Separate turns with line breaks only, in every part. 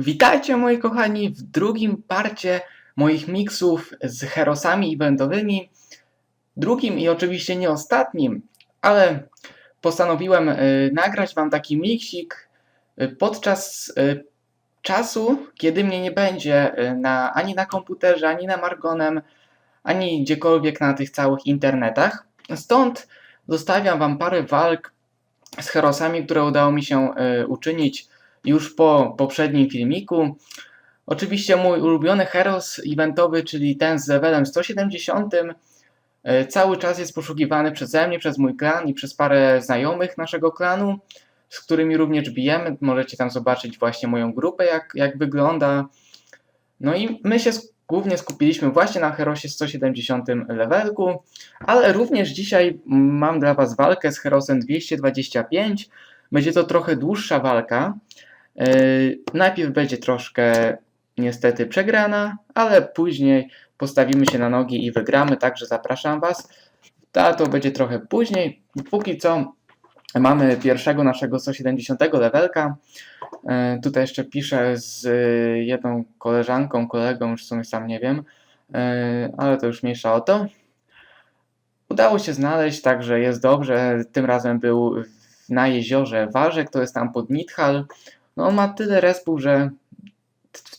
Witajcie moi kochani w drugim parcie moich miksów z herosami eventowymi. Drugim i oczywiście nie ostatnim, ale postanowiłem y, nagrać wam taki miksik y, podczas y, czasu, kiedy mnie nie będzie y, na, ani na komputerze, ani na Margonem, ani gdziekolwiek na tych całych internetach. Stąd zostawiam wam parę walk z herosami, które udało mi się y, uczynić już po poprzednim filmiku. Oczywiście mój ulubiony heros eventowy, czyli ten z levelem 170, e, cały czas jest poszukiwany przeze mnie, przez mój klan i przez parę znajomych naszego klanu, z którymi również bijemy. Możecie tam zobaczyć właśnie moją grupę, jak, jak wygląda. No i my się głównie skupiliśmy właśnie na herosie 170 levelku, ale również dzisiaj mam dla Was walkę z herosem 225. Będzie to trochę dłuższa walka. Yy, najpierw będzie troszkę niestety przegrana, ale później postawimy się na nogi i wygramy, także zapraszam Was. Ta to będzie trochę później. Póki co mamy pierwszego naszego 170 levelka. Yy, tutaj jeszcze piszę z yy, jedną koleżanką, kolegą, już w sumie sam nie wiem, ale to już mniejsza o to. Udało się znaleźć, także jest dobrze. Tym razem był na jeziorze Warzek, to jest tam pod Nidhal. No ma tyle respów, że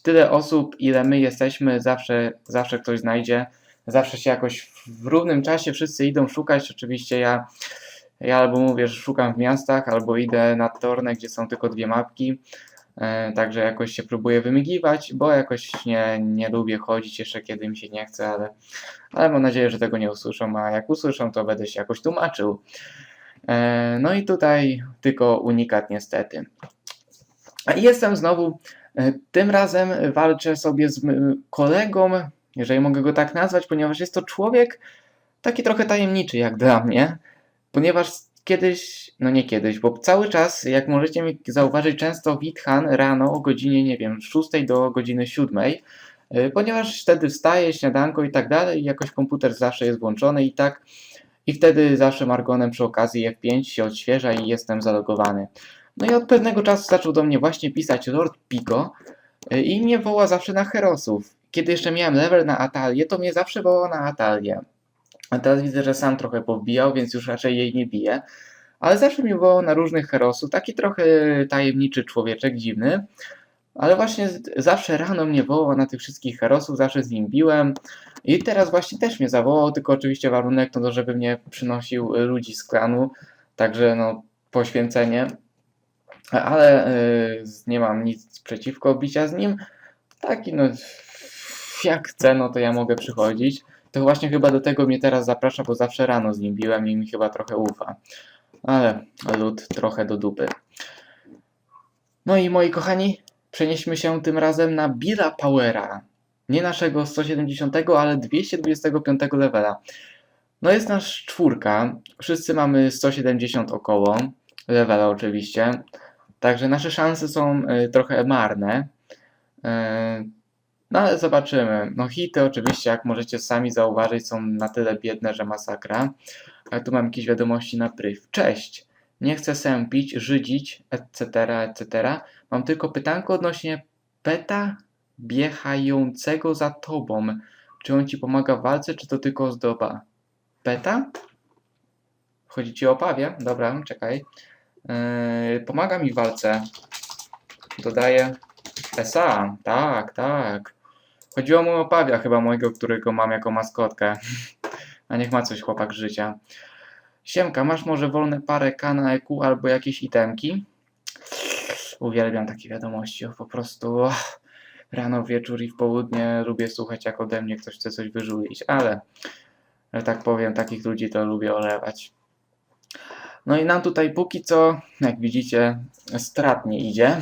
tyle osób, ile my jesteśmy, zawsze, zawsze ktoś znajdzie. Zawsze się jakoś w równym czasie wszyscy idą szukać. Oczywiście ja, ja albo mówię, że szukam w miastach, albo idę na tornę, gdzie są tylko dwie mapki. E, także jakoś się próbuję wymigiwać, bo jakoś nie, nie lubię chodzić jeszcze kiedy mi się nie chce, ale, ale mam nadzieję, że tego nie usłyszą, a jak usłyszą, to będę się jakoś tłumaczył. E, no i tutaj tylko unikat niestety. I Jestem znowu, e, tym razem walczę sobie z kolegą, jeżeli mogę go tak nazwać, ponieważ jest to człowiek taki trochę tajemniczy jak dla mnie, ponieważ kiedyś, no nie kiedyś, bo cały czas, jak możecie mi zauważyć, często Withan rano o godzinie, nie wiem, 6 do godziny 7, e, ponieważ wtedy wstaje, śniadanko i tak dalej, jakoś komputer zawsze jest włączony i tak, i wtedy zawsze Margonem przy okazji F5 się odświeża i jestem zalogowany. No i od pewnego czasu zaczął do mnie właśnie pisać Lord Pico y, i mnie woła zawsze na herosów. Kiedy jeszcze miałem level na Atalię, to mnie zawsze wołał na Atalię. A teraz widzę, że sam trochę powbijał, więc już raczej jej nie bije. Ale zawsze mnie wołał na różnych herosów. Taki trochę tajemniczy człowieczek, dziwny. Ale właśnie zawsze rano mnie wołał na tych wszystkich herosów, zawsze z nim biłem. I teraz właśnie też mnie zawołał, tylko oczywiście warunek to, żeby mnie przynosił ludzi z klanu. Także no, poświęcenie ale y, nie mam nic przeciwko bicia z nim. Taki no, jak chcę, no to ja mogę przychodzić. To właśnie chyba do tego mnie teraz zaprasza, bo zawsze rano z nim biłem i mi chyba trochę ufa. Ale lud trochę do dupy. No i moi kochani, przenieśmy się tym razem na Billa Powera. Nie naszego 170, ale 225 levela. No jest nasz czwórka. Wszyscy mamy 170 około. Levela oczywiście. Także nasze szanse są y, trochę marne. Y, no ale zobaczymy. No hity oczywiście, jak możecie sami zauważyć, są na tyle biedne, że masakra. Ale tu mam jakieś wiadomości na pryw. Cześć. Nie chcę sępić, żydzić, etc., etc. Mam tylko pytanko odnośnie peta biegającego za tobą. Czy on ci pomaga w walce, czy to tylko ozdoba? Peta? Chodzi ci o pawie? Dobra, czekaj. Yy, pomaga mi w walce. Dodaję SA. Tak, tak. Chodziło mu o pawia chyba mojego, którego mam jako maskotkę. A niech ma coś chłopak życia. Siemka, masz może wolne parę K na EQ albo jakieś itemki? Uwielbiam takie wiadomości. Po prostu och, rano, wieczór i w południe lubię słuchać jak ode mnie ktoś chce coś wyżulić, ale że tak powiem, takich ludzi to lubię olewać. No i nam tutaj póki co, jak widzicie, strat nie idzie.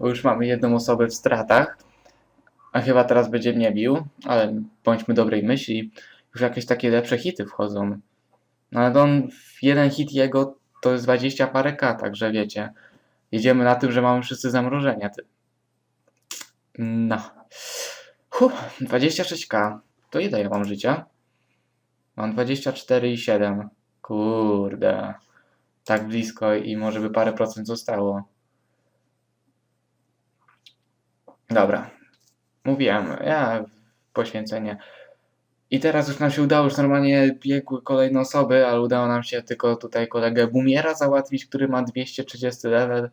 Bo już mamy jedną osobę w stratach. A chyba teraz będzie mnie bił, ale bądźmy dobrej myśli. Już jakieś takie lepsze hity wchodzą. No ale on, jeden hit jego to jest 20 parę K, także wiecie. Jedziemy na tym, że mamy wszyscy zamrożenia. No. Huh, 26k. To ile ja mam życia? Mam 24,7. Kurde. Tak blisko i może by parę procent zostało. Dobra. Mówiłem, ja poświęcenie. I teraz już nam się udało, już normalnie biegły kolejne osoby, ale udało nam się tylko tutaj kolegę Bumiera załatwić, który ma 230 level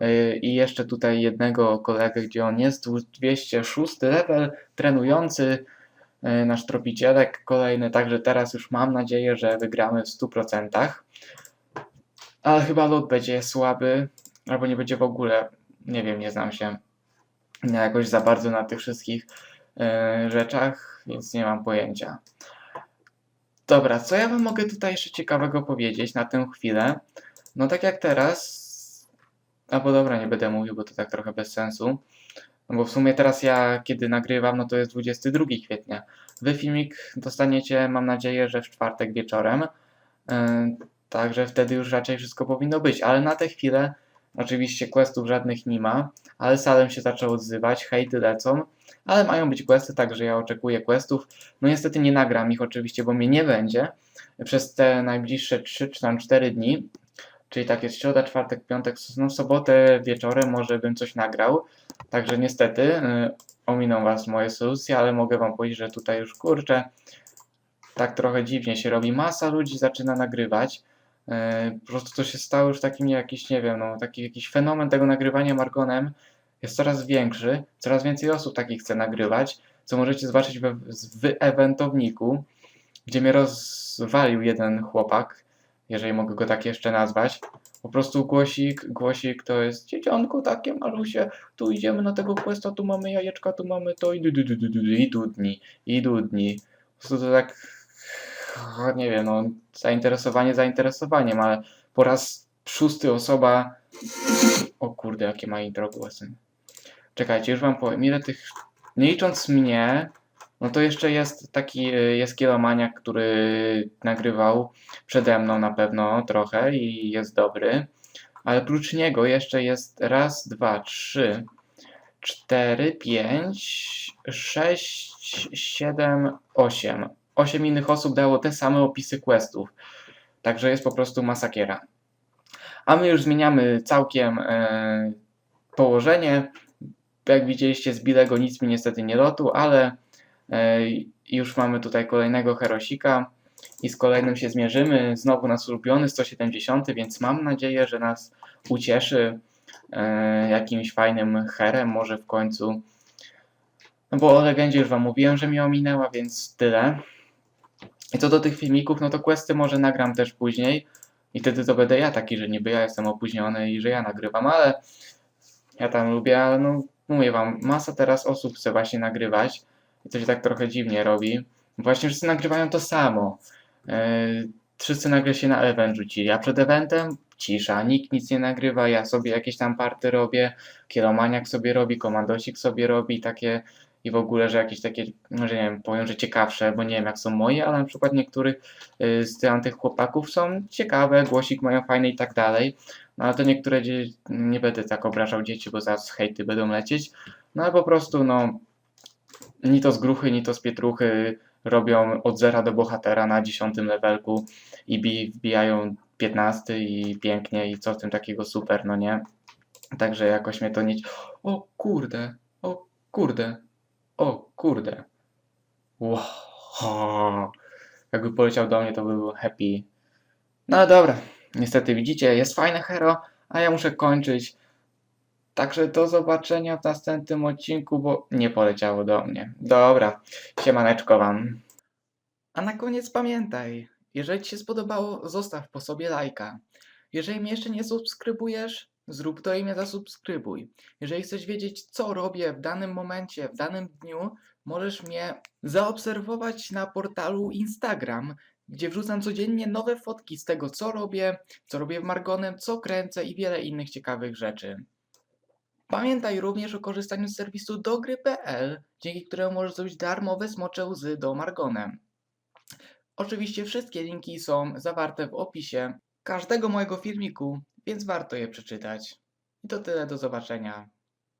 yy, i jeszcze tutaj jednego kolegę, gdzie on jest 206 level, trenujący nasz tropicielek kolejny, także teraz już mam nadzieję, że wygramy w 100%. Ale chyba lot będzie słaby, albo nie będzie w ogóle, nie wiem, nie znam się jakoś za bardzo na tych wszystkich e, rzeczach, więc nie mam pojęcia. Dobra, co ja wam mogę tutaj jeszcze ciekawego powiedzieć na tę chwilę? No tak jak teraz, albo dobra, nie będę mówił, bo to tak trochę bez sensu. No bo w sumie teraz ja, kiedy nagrywam, no to jest 22 kwietnia. Wy filmik dostaniecie, mam nadzieję, że w czwartek wieczorem. E, Także wtedy już raczej wszystko powinno być, ale na tę chwilę oczywiście questów żadnych nie ma, ale Salem się zaczął odzywać, hejty lecą, ale mają być questy, także ja oczekuję questów. No niestety nie nagram ich oczywiście, bo mnie nie będzie przez te najbliższe 3 czy tam 4 dni, czyli tak jest środa, czwartek, piątek, no w sobotę wieczorem może bym coś nagrał, także niestety yy, ominą Was moje solucje, ale mogę Wam powiedzieć, że tutaj już kurczę, tak trochę dziwnie się robi, masa ludzi zaczyna nagrywać, E, po prostu to się stało już takim jakiś, nie wiem, no, taki jakiś fenomen tego nagrywania Margonem jest coraz większy, coraz więcej osób takich chce nagrywać, co możecie zobaczyć we, w eventowniku, gdzie mnie rozwalił jeden chłopak, jeżeli mogę go tak jeszcze nazwać. Po prostu głosik, głosik to jest dzieciątko takie malusie, tu idziemy na tego questa, tu mamy jajeczka, tu mamy to i du, du, du, du, du, i dudni, i dudni. Po prostu to tak o, nie wiem, no, zainteresowanie zainteresowaniem, ale po raz szósty osoba. O kurde, jakie ma intro głosy. Czekajcie, już wam powiem, ile tych. Nie licząc mnie, no to jeszcze jest taki, y, jest kielomaniak, który nagrywał przede mną na pewno trochę i jest dobry. Ale prócz niego jeszcze jest raz, dwa, trzy, cztery, pięć, sześć, siedem, osiem. 8 innych osób dało te same opisy questów. Także jest po prostu masakiera. A my już zmieniamy całkiem e, położenie. Jak widzieliście z Bilego nic mi niestety nie lotu, ale już mamy tutaj kolejnego Herosika i z kolejnym się zmierzymy. Znowu nas ulubiony 170, więc mam nadzieję, że nas ucieszy e, jakimś fajnym herem może w końcu. No bo o legendzie już wam mówiłem, że mi ominęła, więc tyle. I co do tych filmików, no to questy może nagram też później. I wtedy to będę ja taki, że niby ja jestem opóźniony i że ja nagrywam, ale ja tam lubię, ale no mówię wam, masa teraz osób chce właśnie nagrywać to się tak trochę dziwnie robi. Właśnie wszyscy nagrywają to samo. Yy, wszyscy nagle się na event rzucili, a przed eventem cisza, nikt nic nie nagrywa, ja sobie jakieś tam party robię, Kielomaniak sobie robi, Komandosik sobie robi, takie i w ogóle, że jakieś takie, może nie wiem, powiem, że ciekawsze, bo nie wiem jak są moje, ale na przykład niektórych y, z tych chłopaków są ciekawe, głosik mają fajny i tak dalej. No ale to niektóre, nie będę tak obrażał dzieci, bo zaraz hejty będą lecieć. No ale po prostu, no, ni to z gruchy, ni to z pietruchy robią od zera do bohatera na dziesiątym levelku i wbijają 15 i pięknie i co w tym takiego super, no nie? Także jakoś mnie to nie... O kurde, o kurde, o kurde. Wow. Jakby poleciał do mnie, to by był happy. No dobra, niestety widzicie, jest fajne hero, a ja muszę kończyć. Także do zobaczenia w następnym odcinku, bo nie poleciało do mnie. Dobra, siemaneczko wam. A na koniec pamiętaj, jeżeli Ci się spodobało, zostaw po sobie lajka. Jeżeli mnie jeszcze nie subskrybujesz, Zrób to i mnie zasubskrybuj. Jeżeli chcesz wiedzieć, co robię w danym momencie, w danym dniu, możesz mnie zaobserwować na portalu Instagram, gdzie wrzucam codziennie nowe fotki z tego, co robię, co robię w Margonem, co kręcę i wiele innych ciekawych rzeczy. Pamiętaj również o korzystaniu z serwisu dogry.pl, dzięki któremu możesz zrobić darmowe smocze łzy do Margonem. Oczywiście wszystkie linki są zawarte w opisie każdego mojego filmiku, więc warto je przeczytać. I to tyle, do zobaczenia.